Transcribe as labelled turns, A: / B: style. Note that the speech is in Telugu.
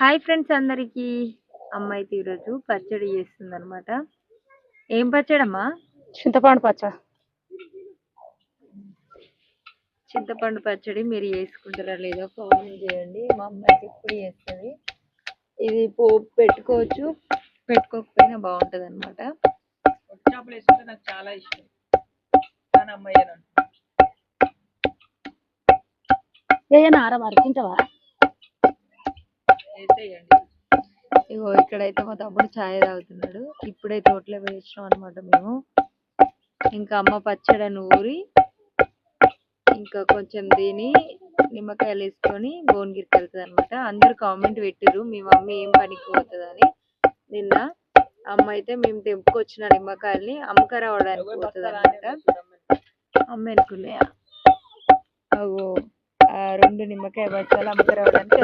A: హాయ్ ఫ్రెండ్స్ అందరికీ అమ్మ అయితే ఈరోజు పచ్చడి చేస్తుంది అనమాట ఏం పచ్చడి అమ్మా
B: చింతపండు పచ్చడి
A: చింతపండు పచ్చడి మీరు చేసుకుంటారా లేదో కామెంట్ చేయండి. మా అమ్మ అయితే ఇప్పుడు చేస్తుంది. ఇది పోపు పెట్టుకోవచ్చు. పెట్టుకోకపోయినా బాగుంటుంది అనమాట
C: చేపలు వేసుకుంటే నాకు చాలా ఇష్టం. కానీ అమ్మాయి
B: నార మరి తింటావా?
C: వేసేయండి
A: ఇగో ఇక్కడైతే మా తమ్ముడు ఛాయ్ తాగుతున్నాడు. ఇప్పుడే తోటలో వేసినాం అనమాట మేము. ఇంకా అమ్మ పచ్చడి నూరి ఇంకా కొంచెం దీని నిమ్మకాయలు వేసుకొని భువనగిరికి వెళ్తుంది అనమాట అందరు కామెంట్ పెట్టిర్రు మీ మమ్మీ ఏం పనికి పోతుందని? నిన్న అమ్మ అయితే మేము తెంపుకొచ్చిన నిమ్మకాయల్ని అమ్మక రావడానికి పోతుంది అనమాట అమ్మ వెనుకున్నాయా? అగో ఆ రెండు నిమ్మకాయ బచ్చాలు అమ్మక రావడానికి